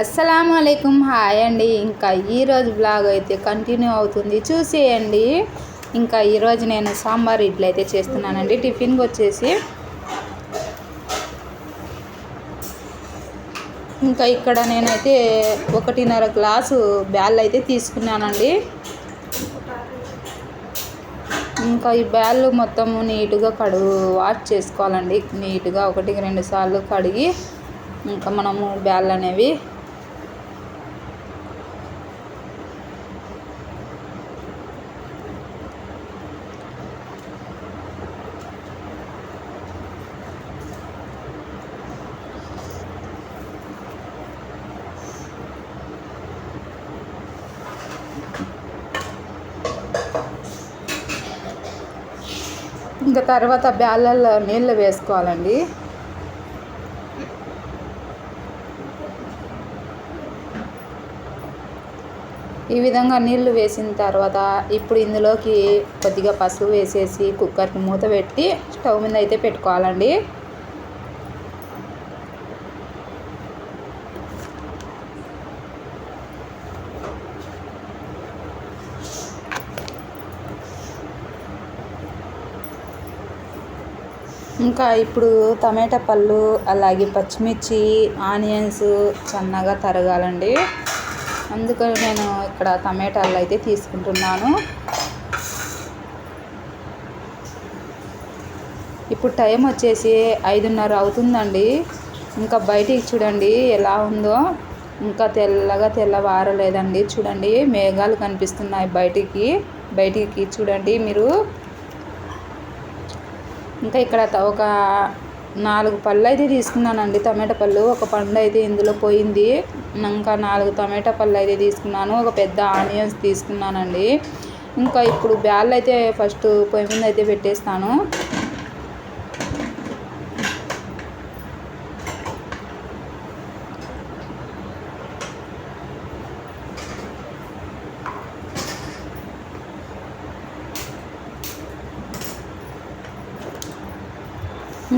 అస్సలం అయికం హాయ్ అండి. ఇంకా ఈరోజు బ్లాగ్ అయితే కంటిన్యూ అవుతుంది. చూసేయండి. ఇంకా ఈరోజు నేను సాంబార్ ఇడ్లీ అయితే చేస్తున్నానండి. టిఫిన్కి వచ్చేసి ఇంకా ఇక్కడ నేనైతే ఒకటిన్నర గ్లాసు బ్యాల్ అయితే తీసుకున్నానండి. ఇంకా ఈ బ్యాళ్ళు మొత్తము నీట్గా కడుగు వాష్ చేసుకోవాలండి. నీట్గా ఒకటికి రెండు సార్లు కడిగి ఇంకా మనము బ్యాళ్ళు అనేవి ఇంకా తర్వాత బ్యాలల్లో నీళ్ళు వేసుకోవాలండి. ఈ విధంగా నీళ్ళు వేసిన తర్వాత ఇప్పుడు ఇందులోకి కొద్దిగా పసుపు వేసేసి కుక్కర్కి మూత పెట్టి స్టవ్ మీద అయితే పెట్టుకోవాలండి. ఇంకా ఇప్పుడు టమాటా పళ్ళు అలాగే పచ్చిమిర్చి ఆనియన్స్ సన్నగా తరగాలండి. అందుకని నేను ఇక్కడ టమాటాలు అయితే తీసుకుంటున్నాను. ఇప్పుడు టైం వచ్చేసి ఐదున్నర అవుతుందండి. ఇంకా బయటికి చూడండి ఎలా ఉందో. ఇంకా తెల్లగా తెల్లవారలేదండి. చూడండి మేఘాలు కనిపిస్తున్నాయి బయటికి. బయటికి చూడండి మీరు. ఇంకా ఇక్కడ ఒక నాలుగు పళ్ళు అయితే తీసుకున్నానండి. టమాటా పళ్ళు ఒక పండు అయితే ఇందులో పోయింది. ఇంకా నాలుగు టమాటా పళ్ళు అయితే తీసుకున్నాను. ఒక పెద్ద ఆనియన్స్ తీసుకున్నానండి. ఇంకా ఇప్పుడు బ్యాల్ అయితే ఫస్ట్ పొయ్యి మీద అయితే పెట్టేస్తాను.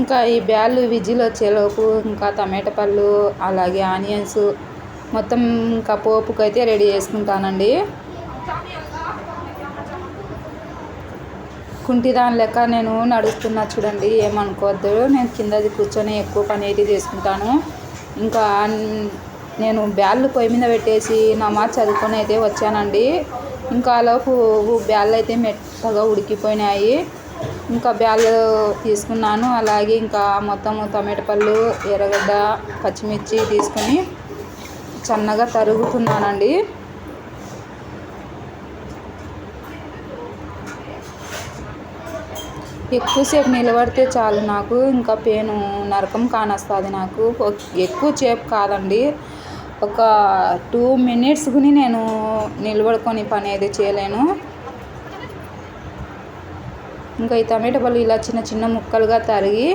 ఇంకా ఈ బ్యాళ్ళు విజిల్ వచ్చేలోపు ఇంకా టమాటా పళ్ళు అలాగే ఆనియన్స్ మొత్తం ఇంకా పోపుకైతే రెడీ చేసుకుంటానండి. కుంటిదాని లెక్క నేను నడుస్తున్నా చూడండి ఏమనుకోవద్దు. నేను కిందది కూర్చొని ఎక్కువ పని అయితే చేసుకుంటాను. ఇంకా నేను బ్యాళ్ళు పొయ్యి మీద పెట్టేసి నమాజ్ చదువుకొని అయితే వచ్చానండి. ఇంకా లోపు బ్యాళ్ళు అయితే మెత్తగా ఉడికిపోయినాయి. ఇంకా బ్యాళ్ళు తీసుకున్నాను. అలాగే ఇంకా మొత్తం టమాటా పళ్ళు ఎర్రగడ్డ పచ్చిమిర్చి తీసుకొని సన్నగా తరుగుతున్నానండి. ఎక్కువసేపు నిలబడితే చాలు నాకు. ఇంకా పేను నరకం కానొస్తుంది నాకు. ఎక్కువసేపు కాదండి. ఒక టూ మినిట్స్ నేను నిలబడుకొని పని అయితే చేయలేను. ఇంకా ఈ టమాటా పళ్ళు ఇలా చిన్న చిన్న ముక్కలుగా తరిగి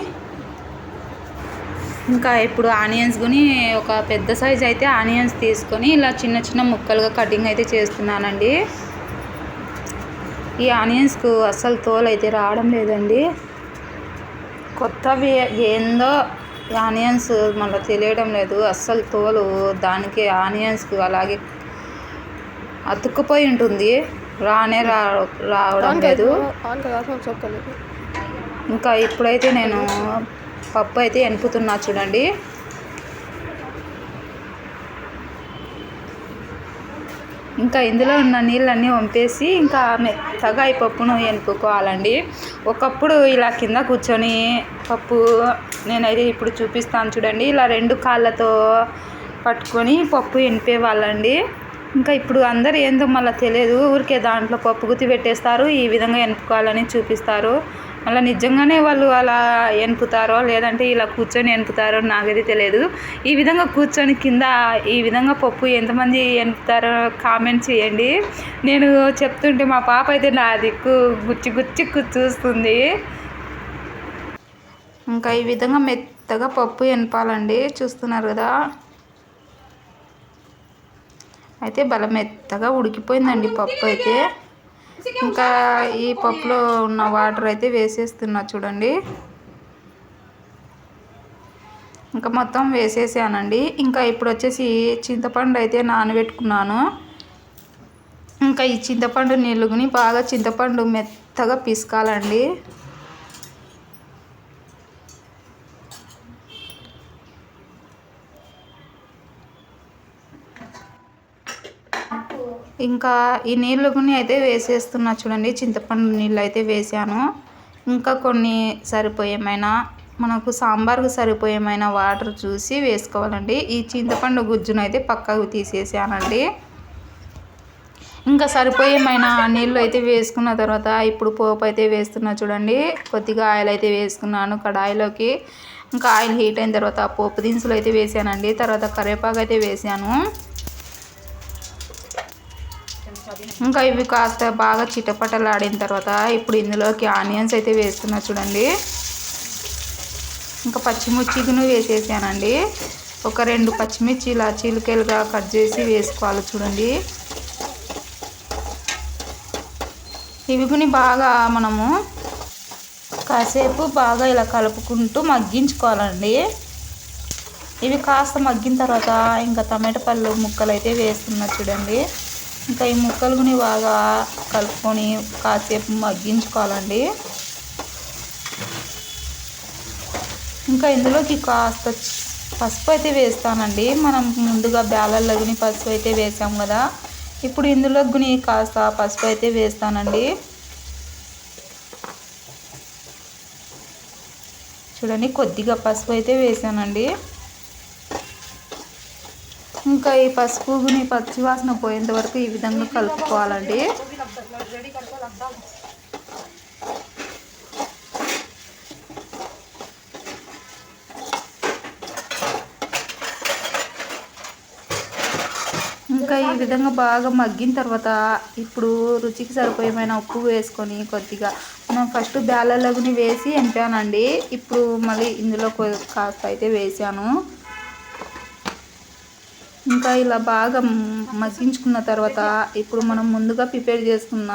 ఇంకా ఇప్పుడు ఆనియన్స్ కొని ఒక పెద్ద సైజ్ అయితే ఆనియన్స్ తీసుకొని ఇలా చిన్న చిన్న ముక్కలుగా కటింగ్ అయితే చేస్తున్నానండి. ఈ ఆనియన్స్కు అస్సలు తోలు అయితే రావడం లేదండి. కొత్తవి ఏందో ఆనియన్స్ మళ్ళీ తెలియడం లేదు. అస్సలు తోలు దానికి ఆనియన్స్కు అలాగే అతుక్కుపోయి ఉంటుంది. రానే రా రావడం లేదు. ఇంకా ఇప్పుడైతే నేను పప్పు అయితే ఎనుపుతున్నా చూడండి. ఇంకా ఇందులో ఉన్న నీళ్ళన్నీ వంపేసి ఇంకా మెత్తగా ఈ పప్పును ఎనుపుకోవాలండి. ఒకప్పుడు ఇలా కింద కూర్చొని పప్పు నేనైతే ఇప్పుడు చూపిస్తాను చూడండి. ఇలా రెండు కాళ్ళతో పట్టుకొని పప్పు ఎనిపేవాళ్ళండి. ఇంకా ఇప్పుడు అందరు ఏందో మళ్ళీ తెలియదు. ఊరికే దాంట్లో పప్పు గుత్తి పెట్టేస్తారు. ఈ విధంగా ఎనుపుకోవాలని చూపిస్తారు. మళ్ళీ నిజంగానే వాళ్ళు అలా ఎనుపుతారో లేదంటే ఇలా కూర్చొని ఎనుపుతారో నాకైతే తెలియదు. ఈ విధంగా కూర్చొని కింద ఈ విధంగా పప్పు ఎంతమంది ఎనుపుతారో కామెంట్ చేయండి. నేను చెప్తుంటే మా పాప అయితే నా దిక్కు గుచ్చి గుచ్చి చూస్తుంది. ఇంకా ఈ విధంగా మెత్తగా పప్పు ఎనపాలండి. చూస్తున్నారు కదా? అయితే బలం మెత్తగా ఉడికిపోయిందండి పప్పు అయితే. ఇంకా ఈ పప్పులో ఉన్న వాటర్ అయితే వేసేస్తున్నా చూడండి. ఇంకా మొత్తం వేసేసానండి. ఇంకా ఇప్పుడు వచ్చేసి చింతపండు అయితే నానబెట్టుకున్నాను. ఇంకా ఈ చింతపండు నీళ్ళుని బాగా చింతపండు మెత్తగా పిసకాలండి. ఇంకా ఈ నీళ్ళుని అయితే వేసేస్తున్నా చూడండి. చింతపండు నీళ్ళు అయితే వేసాను. ఇంకా కొన్ని సరిపోయేమైనా మనకు సాంబార్కు సరిపోయేమైనా వాటర్ చూసి వేసుకోవాలండి. ఈ చింతపండు గుజ్జును అయితే పక్కకు తీసేసానండి. ఇంకా సరిపోయేమైన నీళ్ళు అయితే వేసుకున్న తర్వాత ఇప్పుడు పోపు అయితే వేస్తున్నా చూడండి. కొద్దిగా ఆయిల్ అయితే వేసుకున్నాను కడాయిలోకి. ఇంకా ఆయిల్ హీట్ అయిన తర్వాత పోపు దినుసులు అయితే వేసానండి. తర్వాత కరివేపాకు అయితే వేసాను. ఇంకా ఇవి కాస్త బాగా చిటపటలాడిన తర్వాత ఇప్పుడు ఇందులోకి ఆనియన్స్ అయితే వేస్తున్నా చూడండి. ఇంకా పచ్చిమిర్చికిను వేసేసానండి. ఒక రెండు పచ్చిమిర్చి ఇలా చీలికలుగా కట్ చేసి వేసుకోవాలి చూడండి. ఇవి బాగా మనము కాసేపు బాగా ఇలా కలుపుకుంటూ మగ్గించుకోవాలండి. ఇవి కాస్త మగ్గిన తర్వాత ఇంకా టమాటా పళ్ళు ముక్కలు అయితే వేస్తున్నా చూడండి. ఇంకా ఈ ముక్కలుని బాగా కలుపుకొని కాసేపు మగ్గించుకోవాలండి. ఇంకా ఇందులోకి కాస్త పసుపు అయితే వేస్తానండి. మనం ముందుగా బేలల్లోని పసుపు అయితే వేసాం కదా. ఇప్పుడు ఇందులో గుని కాస్త పసుపు అయితే వేస్తానండి. చూడండి కొద్దిగా పసుపు అయితే వేసానండి. ఇంకా ఈ పసుపుని పచ్చివాసన పోయేంత వరకు ఈ విధంగా కలుపుకోవాలండి. ఇంకా ఈ విధంగా బాగా మగ్గిన తర్వాత ఇప్పుడు రుచికి సరిపోయేమైనా ఉప్పు వేసుకొని కొద్దిగా మనం ఫస్ట్ బ్యాలర్లోని వేసి ఎంపానండి. ఇప్పుడు మళ్ళీ ఇందులో కాస్త అయితే వేసాను. ఇంకా ఇలా బాగా మగ్గించుకున్న తర్వాత ఇప్పుడు మనం ముందుగా ప్రిపేర్ చేసుకున్న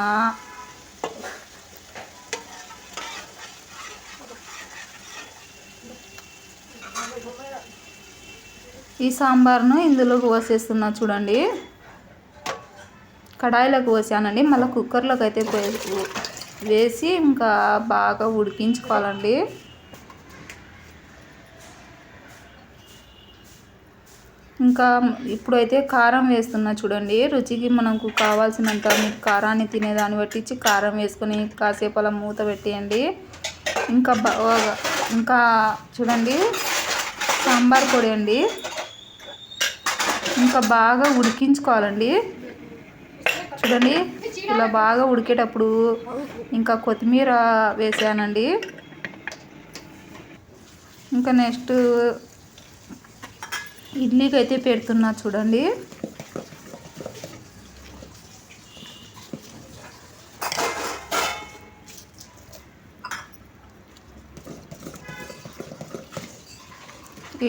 ఈ సాంబార్ను ఇందులోకి పోసేస్తున్నా చూడండి. కడాయిలోకి పోసానండి. మళ్ళీ కుక్కర్లోకి అయితే వేసి ఇంకా బాగా ఉడికించుకోవాలండి. ఇంకా ఇప్పుడైతే కారం వేస్తున్నా చూడండి. రుచికి మనకు కావాల్సినంత మీకు కారాన్ని తినేదాన్ని బట్టించి కారం వేసుకొని కాసేపు అలా మూత పెట్టేయండి. ఇంకా బాగా ఇంకా చూడండి. సాంబార్ పొడి అండి. ఇంకా బాగా ఉడికించుకోవాలండి. చూడండి. ఇలా బాగా ఉడికేటప్పుడు ఇంకా కొత్తిమీర వేసానండి. ఇంకా నెక్స్ట్ ఇడ్లీకి అయితే పెడుతున్నా చూడండి.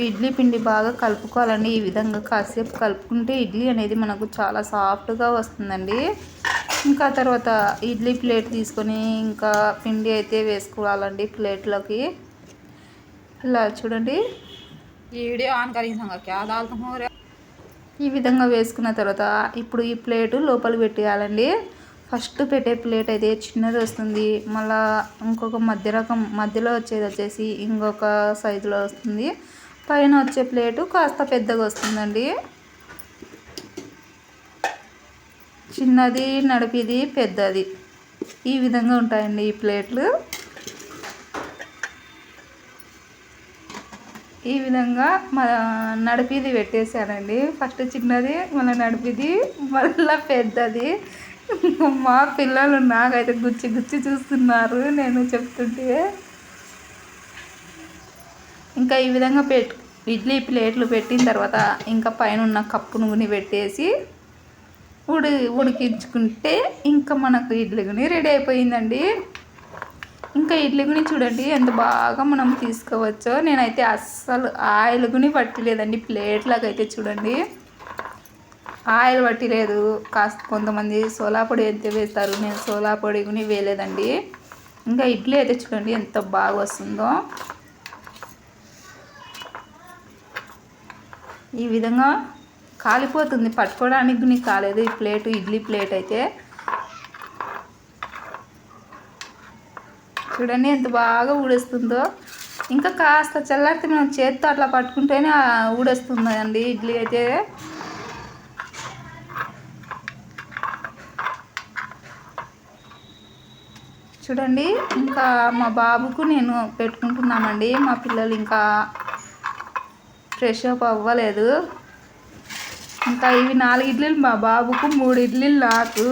ఇడ్లీ పిండి బాగా కలుపుకోవాలండి. ఈ విధంగా కాసేపు కలుపుకుంటే ఇడ్లీ అనేది మనకు చాలా సాఫ్ట్గా వస్తుందండి. ఇంకా తర్వాత ఇడ్లీ ప్లేట్ తీసుకొని ఇంకా పిండి అయితే వేసుకోవాలండి ప్లేట్లోకి. ఇలా చూడండి. ఈ వీడియో ఆన్ కరీంగా ఈ విధంగా వేసుకున్న తర్వాత ఇప్పుడు ఈ ప్లేటు లోపల పెట్టేయాలండి. ఫస్ట్ పెట్టే ప్లేట్ అయితే చిన్నది వస్తుంది. మళ్ళీ ఇంకొక మధ్య రకం మధ్యలో వచ్చేది వచ్చేసి ఇంకొక సైజులో వస్తుంది. పైన వచ్చే ప్లేటు కాస్త పెద్దగా వస్తుందండి. చిన్నది నడిపిది పెద్దది. ఈ విధంగా ఉంటాయండి ఈ ప్లేట్లు. ఈ విధంగా మా నడిపిది పెట్టేశానండి. ఫస్ట్ చిన్నది మళ్ళీ నడిపిది మళ్ళీ పెద్దది. మా పిల్లలు నాకైతే గుచ్చి గుచ్చి చూస్తున్నారు నేను చెప్తుంటే. ఇంకా ఈ విధంగా పెట్ ఇడ్లీ ప్లేట్లు పెట్టిన తర్వాత ఇంకా పైన ఉన్న కప్పు నూనె పెట్టేసి ఉడి ఉడికించుకుంటే ఇంకా మనకు ఇడ్లీ గుని రెడీ అయిపోయిందండి. ఇంకా ఇడ్లీ చూడండి ఎంత బాగా మనం తీసుకోవచ్చో. నేనైతే అస్సలు ఆయిల్ గుని పట్టలేదండి ప్లేట్లాగా అయితే చూడండి. ఆయిల్ పట్టలేదు. కాస్త కొంతమంది సోలా పొడి అయితే వేస్తారు. నేను సోలా పొడి కూడా వేయలేదండి. ఇంకా ఇడ్లీ అయితే చూడండి ఎంత బాగా వస్తుందో. ఈ విధంగా కాలిపోతుంది. పట్టుకోవడానికి నీకు కాలేదు ఈ ప్లేట్ ఇడ్లీ ప్లేట్ అయితే. చూడండి ఎంత బాగా ఊడేస్తుందో. ఇంకా కాస్త చల్లారితే మనం చేత్తో అట్లా పట్టుకుంటేనే ఊడేస్తుందండి ఊడేస్తుంది అండి ఇడ్లీ అయితే. చూడండి ఇంకా మా బాబుకు నేను పెట్టుకుంటున్నామండి. మా పిల్లలు ఇంకా ఫ్రెష్ అప్ అవ్వలేదు. ఇంకా ఇవి నాలుగు ఇడ్లీలు మా బాబుకు మూడు ఇడ్లీలు నాకు.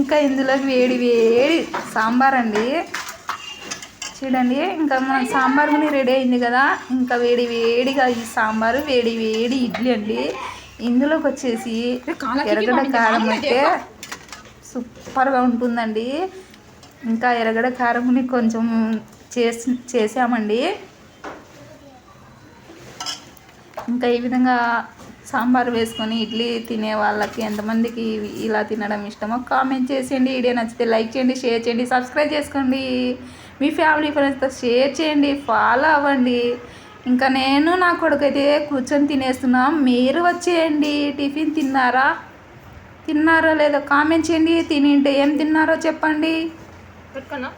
ఇంకా ఇందులోకి వేడి వేడి సాంబార్ అండి. చూడండి ఇంకా మన సాంబార్ కూడా రెడీ అయింది కదా. ఇంకా వేడి వేడిగా ఈ సాంబారు వేడి వేడి ఇడ్లీ అండి. ఇందులోకి వచ్చేసి ఎర్రగడ్డ కారం అయితే సూపర్గా ఉంటుందండి. ఇంకా ఎర్రగడ్డ కారంని కొంచెం చేసి చేసామండి. ఇంకా ఈ విధంగా సాంబార్ వేసుకొని ఇడ్లీ తినే వాళ్ళకి ఎంతమందికి ఇలా తినడం ఇష్టమో కామెంట్ చేసేయండి. వీడియో నచ్చితే లైక్ చేయండి షేర్ చేయండి సబ్స్క్రైబ్ చేసుకోండి. మీ ఫ్యామిలీ ఫ్రెండ్స్తో షేర్ చేయండి ఫాలో అవ్వండి. ఇంకా నేను నా కొడుకు అయితే కూర్చొని తినేస్తున్నాం. మీరు వచ్చేయండి. టిఫిన్ తిన్నారా? తిన్నారో లేదో కామెంట్ చేయండి. తినింటే ఏం తిన్నారో చెప్పండి. పెట్టుకున్నా.